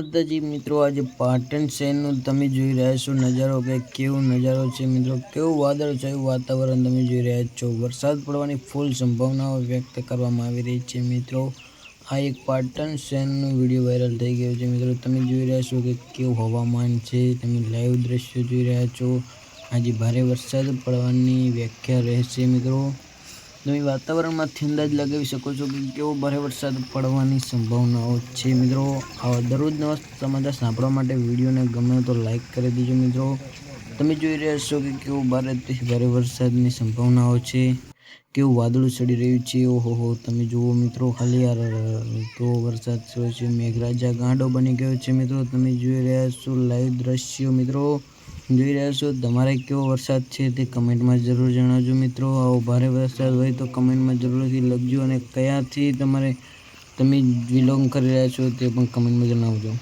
માતાજી મિત્રો, આજે પાટણ શહેરનું તમે જોઈ રહ્યા છો નજારો, કે કેવો નજારો છે, મિત્રો? કેવું વાદળ એવું વાતાવરણ તમે જોઈ રહ્યા છો? વરસાદ પડવાની ફૂલ સંભાવનાઓ વ્યક્ત કરવામાં આવી રહી છે, મિત્રો. આ એક પાટણ શહેરનો વીડિયો વાયરલ થઈ ગયો છે, મિત્રો. તમે જોઈ રહ્યા છો કે કેવું હવામાન છે? તમે લાઈવ દ્રશ્યો જોઈ રહ્યા છો. આજે ભારે વરસાદ પડવાની વ્યાખ્યા રહેશે, મિત્રો. તમે વાતાવરણમાંથી અંદાજ લગાવી શકો છો કે કેવો ભારે વરસાદ પડવાની સંભાવનાઓ છે. મિત્રો, આવા દરરોજ નવા સમાચાર સાંભળવા માટે વિડીયોને ગમે તો લાઇક કરી દેજો મિત્રો. તમે જોઈ રહ્યા છો કે કેવો ભારેથી ભારે વરસાદની સંભાવનાઓ છે. કેવું વાદળું ચડી રહ્યું છે. ઓહો હો, તમે જુઓ મિત્રો ખાલી યાર કેવો વરસાદ થયો છે. મેઘરાજા ગાંડો બની ગયો છે. મિત્રો, તમે જોઈ રહ્યા છો લાઈવ દ્રશ્યો મિત્રો. જોઈ રહ્યા છો? તમારે કેવો વરસાદ છે તે કમેન્ટમાં જરૂર જણાવજો મિત્રો. આવો ભારે વરસાદ હોય તો કમેન્ટમાં જરૂરથી લખજો અને કયાથી તમારે તમે બિલોંગ કરી રહ્યા છો તે પણ કમેન્ટમાં જણાવજો.